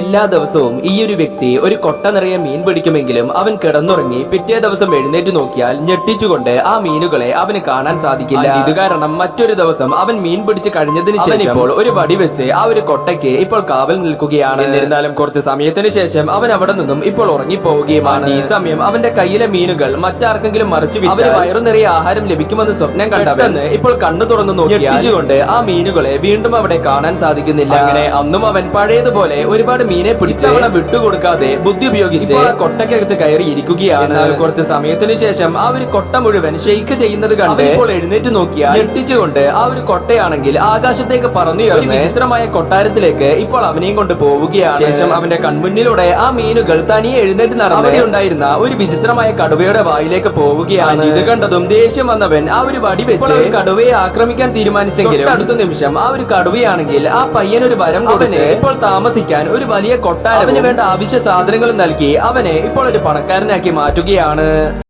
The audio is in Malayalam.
എല്ലാ ദിവസവും ഈ ഒരു വ്യക്തി ഒരു കൊട്ട നിറയെ മീൻ പിടിക്കുമെങ്കിലും അവൻ കിടന്നുറങ്ങി പിറ്റേ ദിവസം എഴുന്നേറ്റ് നോക്കിയാൽ ഞെട്ടിച്ചുകൊണ്ട് ആ മീനുകളെ അവന് കാണാൻ സാധിക്കില്ല. ഇത് കാരണം മറ്റൊരു ദിവസം അവൻ മീൻ പിടിച്ച് കഴിഞ്ഞതിന് ശേഷം ഇപ്പോൾ ഒരു വടി വെച്ച് ആ ഒരു കൊട്ടയ്ക്ക് ഇപ്പോൾ കാവൽ നിൽക്കുകയാണ്. എന്നിരുന്നാലും കുറച്ച് സമയത്തിന് ശേഷം അവൻ അവിടെ നിന്നും ഇപ്പോൾ ഉറങ്ങിപ്പോവുകയുമാണ്. ഈ സമയം അവന്റെ കയ്യിലെ മീനുകൾ മറ്റാർക്കെങ്കിലും മറിച്ചു അവന് വയറു നിറയെ ആഹാരം ലഭിക്കുമെന്ന് സ്വപ്നം കണ്ടവൻ ഇപ്പോൾ കണ്ണു തുറന്നു നോക്കിയാൽ ആ മീനുകളെ വീണ്ടും അവിടെ കാണാൻ സാധിക്കുന്നില്ല. അങ്ങനെ അന്നും അവൻ പഴയതുപോലെ ഒരുപാട് മീനെ പിടിച്ച് അവളെ വിട്ടുകൊടുക്കാതെ ബുദ്ധി ഉപയോഗിച്ച് ആ കൊട്ടക്കകത്ത് കയറി ഇരിക്കുകയാണ്. കുറച്ച് സമയത്തിന് ശേഷം ആ ഒരു കൊട്ട മുഴുവൻ ഷെയ്ക്ക് ചെയ്യുന്നത് കണ്ട് ഇപ്പോൾ എഴുന്നേറ്റ് നോക്കിയാൽ ഞെട്ടിച്ചുകൊണ്ട് ആ ഒരു കൊട്ടയാണെങ്കിൽ ആകാശത്തേക്ക് പറന്നു ഒരു വിചിത്രമായ കൊട്ടാരത്തിലേക്ക് ഇപ്പോൾ അവനെയും കൊണ്ട് പോവുകയാണ്. ശേഷം അവന്റെ കൺമുന്നിലൂടെ ആ മീനുകൾ തനിയെ എഴുന്നേറ്റ് നടന്നു ഉണ്ടായിരുന്ന ഒരു വിചിത്രമായ കടുവയുടെ വായിലേക്ക് പോവുകയാണ്. ഇത് കണ്ടതും ദേഷ്യം വന്നവൻ ആ ഒരു വടി വെച്ച് കടുവയെ ആക്രമിക്കാൻ തീരുമാനിച്ചെങ്കിലും അടുത്ത നിമിഷം ആ ഒരു കടുവയാണെങ്കിൽ ആ പയ്യൻ ഒരു വരം കൊടുത്ത് ഇപ്പോൾ താമസിക്കാൻ ഒരു വലിയ കൊട്ടാരം അവന് വേണ്ട ആവശ്യ സാധനങ്ങളും നൽകി അവനെ ഇപ്പോൾ ഒരു പണക്കാരനാക്കി മാറ്റുകയാണ്.